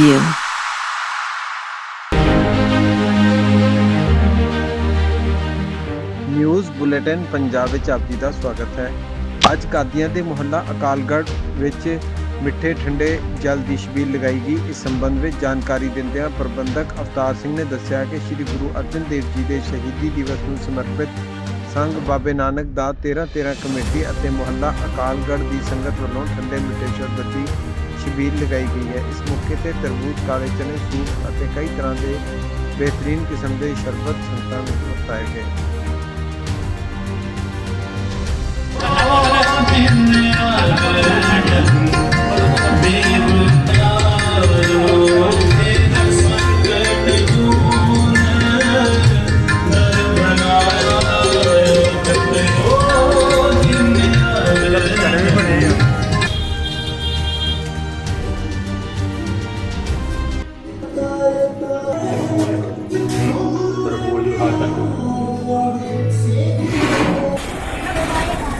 you. News bulletin Punjab ਵਿੱਚ ਆਪ ਜੀ ਦਾ ਸਵਾਗਤ ਹੈ ਅੱਜ ਕਾਦੀਆਂ ਦੇ ਮੁਹੱਲਾ ਅਕਾਲਗੜ੍ਹ ਵਿੱਚ ਮਿੱਠੇ ਠੰਡੇ ਜਲ ਦੀ ਛਬੀਲ ਲਗਾਈ ਗਈ ਇਸ ਸੰਬੰਧ ਵਿੱਚ ਜਾਣਕਾਰੀ ਦਿੰਦਿਆਂ ਪ੍ਰਬੰਧਕ ਅਵਤਾਰ ਸਿੰਘ ਨੇ ਦੱਸਿਆ ਕਿ ਸ੍ਰੀ ਗੁਰੂ ਅਰਜਨ ਦੇਵ ਜੀ ਦੇ ਸ਼ਹੀਦੀ ਦਿਵਸ ਨੂੰ ਸਮਰਪਿਤ ਸੰਘ ਬਾਬੇ ਨਾਨਕ ਦਾ 13 13 ਕਮੇਟੀ ਅਤੇ ਮੁਹੱਲਾ ਅਕਾਲਗੜ੍ਹ ਦੀ ਸੰਗਤ ਵੱਲੋਂ ਠੰਡੇ ਮਿੱਠੇ ਸ਼ਰਬਤੀ ਦੀ ਲਗਾਈ ਗਈ ਹੈ। ਇਸ ਮੌਕੇ ਤੇ ਤਰਬੂਜ, ਕਾਲੇ ਚਨੇ, ਸੂਪ ਅਤੇ ਕਈ ਤਰ੍ਹਾਂ ਦੇ ਬਿਹਤਰੀਨ ਕਿਸਮ ਦੇ ਸ਼ਰਬਤ ਸੰਗਤਾਂ ਨੂੰ ਵਰਤਾਏ ਗਏ।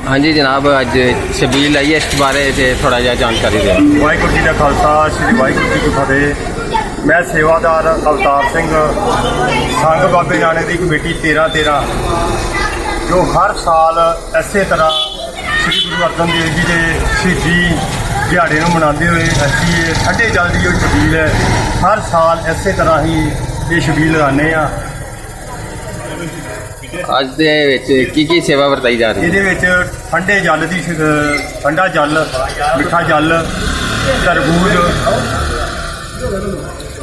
ਹਾਂਜੀ ਜਨਾਬ, ਅੱਜ ਸ਼ਬੀਲ ਆਈ ਇਸ ਬਾਰੇ ਤੇ ਥੋੜਾ ਜਿਹਾ ਜਾਣਕਾਰੀ ਦਿਓ। ਵਾਹਿਗੁਰੂ ਜੀ ਦਾ ਖਾਲਸਾ, ਸ੍ਰੀ ਵਾਹਿਗੁਰੂ ਜੀ ਕੀ ਫਤਿਹ। ਮੈਂ ਸੇਵਾਦਾਰ ਅਵਤਾਰ ਸਿੰਘ ਸੰਘ ਬਾਬੇ ਨਾਨਕ ਦੀ ਕਮੇਟੀ 13 13 ਜੋ ਹਰ ਸਾਲ ਇਸੇ ਤਰ੍ਹਾਂ ਸ੍ਰੀ ਗੁਰੂ ਅਰਜਨ ਦੇਵ ਜੀ ਦੇ ਸ਼ਹੀਦੀ ਦਿਹਾੜੇ ਨੂੰ ਮਨਾਉਂਦੇ ਹੋਏ ਅਸੀਂ ਇਹ ਠੰਡੇ ਜਲ ਦੀ ਜੋ ਛਬੀਲ ਹੈ। ਹਰ ਸਾਲ ਇਸੇ ਤਰ੍ਹਾਂ ਹੀ ਇਹ ਛਬੀਲ ਲਗਾਉਂਦੇ ਆ ਅੱਜ ਦੇ ਵਿੱਚ ਕੀ ਕੀ ਸੇਵਾ ਵਰਤਾਈ ਜਾ ਰਹੀ ਹੈ? ਇਹਦੇ ਵਿੱਚ ਠੰਡੇ ਜਲ ਦੀ ਸ਼- ਠੰਡਾ ਜਲ ਮਿੱਠਾ ਜਲ ਤਰਬੂਜ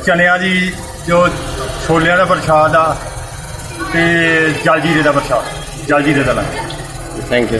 ਚਨਿਆਂ ਦੀ ਜੋ ਛੋਲਿਆਂ ਦਾ ਪ੍ਰਸ਼ਾਦ ਆ ਤੇ ਜਲ ਜੀਰੇ ਦਾ ਪ੍ਰਸ਼ਾਦ ਜਲ ਜੀਰੇ ਦਾ ਲੰਗਰ ਥੈਂਕ ਯੂ